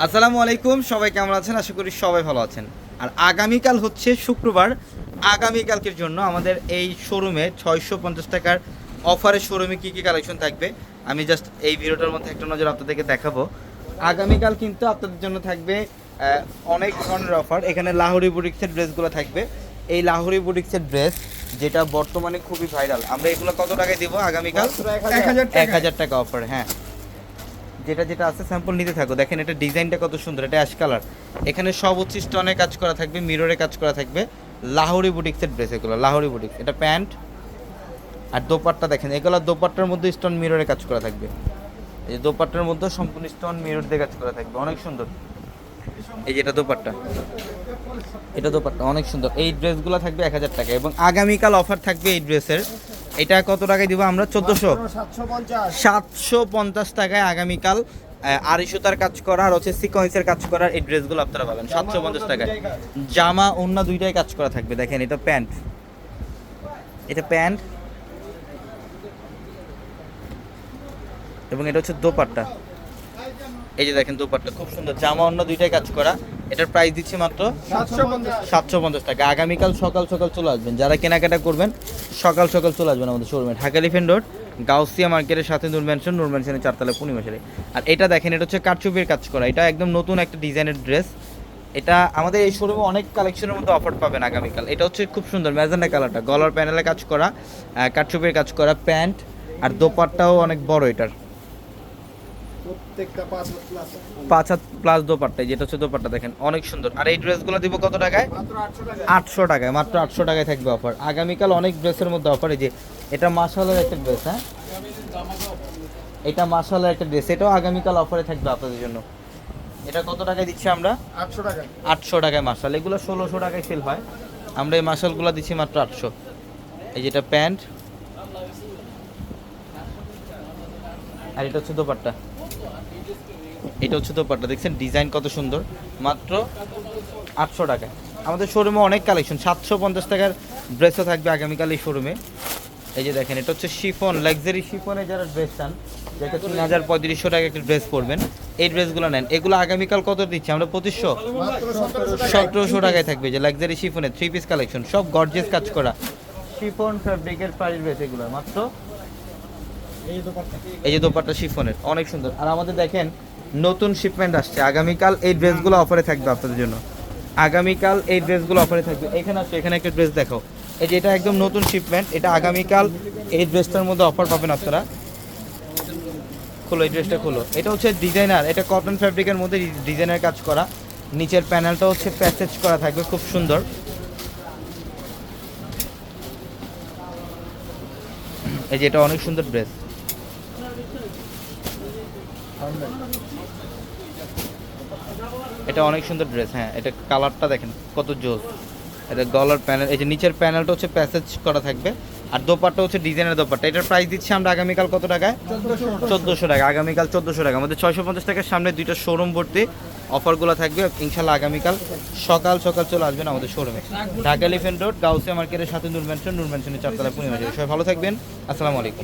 আসসালামু আলাইকুম সবাই কেমন আছেন? আশা করি সবাই ভালো আছেন। আর আগামীকাল হচ্ছে শুক্রবার। আগামীকালকের জন্য আমাদের এই শোরুমে ছয়শো পঞ্চাশ টাকার অফারের শোরুমে কী কী কালেকশন থাকবে? আমি জাস্ট এই ভিডিওটার মধ্যে একটা নজর আপনাদেরকে দেখাবো। আগামীকাল কিন্তু আপনাদের জন্য থাকবে অনেক ধরনের অফার। এখানে লাহোরি বুটিক্সের ড্রেসগুলো থাকবে। এই লাহোরি বুটিক্সের ড্রেস যেটা বর্তমানে খুবই ভাইরাল। আমরা এগুলো কত টাকায় দিব আগামীকাল? এক হাজার টাকা অফার হ্যাঁ। যেটা যেটা আছে স্যাম্পল নিতে থাকো। দেখেন এটা ডিজাইনটা কত সুন্দর, এটা অ্যাশ কালার এখানে সব হচ্ছে স্টোনে কাজ করা থাকবে মিররে কাজ করা থাকবে। লাহোরি বুটিক্সের ড্রেস এগুলো, লাহোরি বুটিক্স এটা প্যান্ট আর দোপাট্টা দেখেন, এগুলো দোপাট্টার মধ্যে স্টোন মিররে কাজ করা থাকবে। এই দোপাট্টার মধ্যে সম্পূর্ণ স্টোন মিরর দিয়ে কাজ করা থাকবে, অনেক সুন্দর। এই যেটা দোপাট্টা, এটা দোপাট্টা, অনেক সুন্দর। এই ড্রেসগুলো থাকবে এক হাজার টাকা এবং আগামীকাল অফার থাকবে এই ড্রেসের এটা কত টাকায় দিব আমরা? চোদ্দশো। সাতশো পঞ্চাশ। টাকায় আগামীকাল আহ, আড়াই সুতার কাজ করা আর হচ্ছে সিকোয়েন্সের কাজ করার এই ড্রেসগুলো আপনারা পাবেন। সাতশো পঞ্চাশ টাকায়। জামা অন্য দুইটাই কাজ করা থাকবে দেখেন এটা প্যান্ট। এটা প্যান্ট। এবং এটা হচ্ছে দোপাট্টা। এই যে দেখেন দোপাট্টা খুব সুন্দর। জামা অন্য দুইটাই কাজ করা। এটার প্রাইস দিচ্ছি মাত্র সাতশো সাতশো পঞ্চাশ টাকা। আগামীকাল সকাল সকাল চলে আসবেন। যারা কেনাকাটা করবেন সকাল সকাল চলে আসবেন আমাদের শোরুমে ঢাকা লিফেন রোড গাউসিয়া মার্কেটের সাথে নূর ম্যানশন নূর ম্যানশনের চারতলা পূর্ণিমাশালে আর এটা দেখেন, এটা হচ্ছে কারচুপির কাজ করা। এটা একদম নতুন একটা ডিজাইনের ড্রেস এটা আমাদের এই শোরুমে অনেক কালেকশনের মধ্যে অফার পাবেন আগামীকাল। এটা হচ্ছে খুব সুন্দর ম্যাজেন্ডা কালারটা গলার প্যানেলে কাজ করা কাঠচুপির কাজ করা, প্যান্ট, আর দোপারটাও অনেক বড় এটার। প্রত্যেকটা পাঁচ প্লাস পাঁচ হাত প্লাস দোপাট্টা যেটা হচ্ছে দোপাট্টা দেখেন অনেক সুন্দর। আর এই ড্রেসগুলো দিব কত টাকায়? আটশো টাকায়। মাত্র আটশো টাকায় থাকবে অফার আগামীকাল অনেক ড্রেসের মধ্যে অফার এই যে এটা মাসালের একটা ড্রেস হ্যাঁ? এটা মাসালের একটা ড্রেস এটাও আগামীকাল অফারে থাকবে আপনাদের জন্য। এটা কত টাকায় দিচ্ছি আমরা? আটশো টাকা আটশো টাকায় মাসাল এগুলো ষোলোশো টাকায় সেল হয়। আমরা এই মাসালগুলো দিচ্ছি মাত্র আটশো। এই যেটা প্যান্ট। আর এটা হচ্ছে দোপাট্টা। এটা হচ্ছে দোপাট্টা। দেখছেন, ডিজাইন কত সুন্দর। মাত্র আটশো টাকায় আমাদের শোরুমে অনেক কালেকশন সাতশো পঞ্চাশ টাকার ড্রেসও থাকবে আগামীকাল এই শোরুমে এই যে দেখেন, এটা হচ্ছে শিফন লাক্সারি শিফনে যারা ড্রেস চান যেটা তিন হাজার পঁয়ত্রিশশো টাকা একটা ড্রেস পরবেন, এই ড্রেসগুলো নেন। এগুলো আগামীকাল কত দিচ্ছি? আমরা পঁচিশশো, সতেরোশো টাকায় থাকবে যে লাক্সারি শিফনের থ্রি পিস কালেকশন সব গর্জেস কাজ করা। শিফন ফ্যাব্রিকের প্রাইস ড্রেস এগুলো, মাত্র এই যে দোপাট্টা শিফনের, অনেক সুন্দর। আর আমাদের দেখেন নতুন শিপমেন্ট আসছে। আগামীকাল এই ড্রেসগুলো অফারে থাকবে আপনাদের জন্য। আগামীকাল এই ড্রেসগুলো অফারে থাকবে। এখানে আসছে এখানে একটা ড্রেস দেখো। এই যে এটা একদম নতুন শিপমেন্ট এটা আগামীকাল এই ড্রেসটার মধ্যে অফার পাবেন আপনারা। খোলো, এই ড্রেসটা খোলো। এটা হচ্ছে ডিজাইনার এটা কটন ফ্যাব্রিকের মধ্যে ডিজাইনের কাজ করা। নিচের প্যানেলটা হচ্ছে প্যাসেজ করা থাকবে, খুব সুন্দর। এই যে এটা অনেক সুন্দর ড্রেস এটা অনেক সুন্দর ড্রেস হ্যাঁ এটা কালারটা দেখেন কত জোস। এটা গলার প্যানেল এই যে নিচের প্যানেলটা হচ্ছে প্যাসেজ করা থাকবে, আর দোপাট্টা হচ্ছে ডিজাইনের দোপাট্টা। এটার প্রাইস দিচ্ছি আমরা আগামীকাল কত টাকায়? চোদ্দোশো টাকা, আগামীকাল চোদ্দোশো টাকা। আমাদের ছয়শো পঞ্চাশ টাকার সামনে দুইটা শোরুম ভর্তি অফারগুলো থাকবে, ইনশাল্লাহ আগামীকাল সকাল সকাল চলে আসবেন আমাদের শোরুমে ঢাকা এলিফেন্ট রোড গাউসিয়া মার্কেটের সাথে নূর ম্যানশন চারতলা পূর্ণিমা সবাই ভালো থাকবেন। আসসালামু আলাইকুম।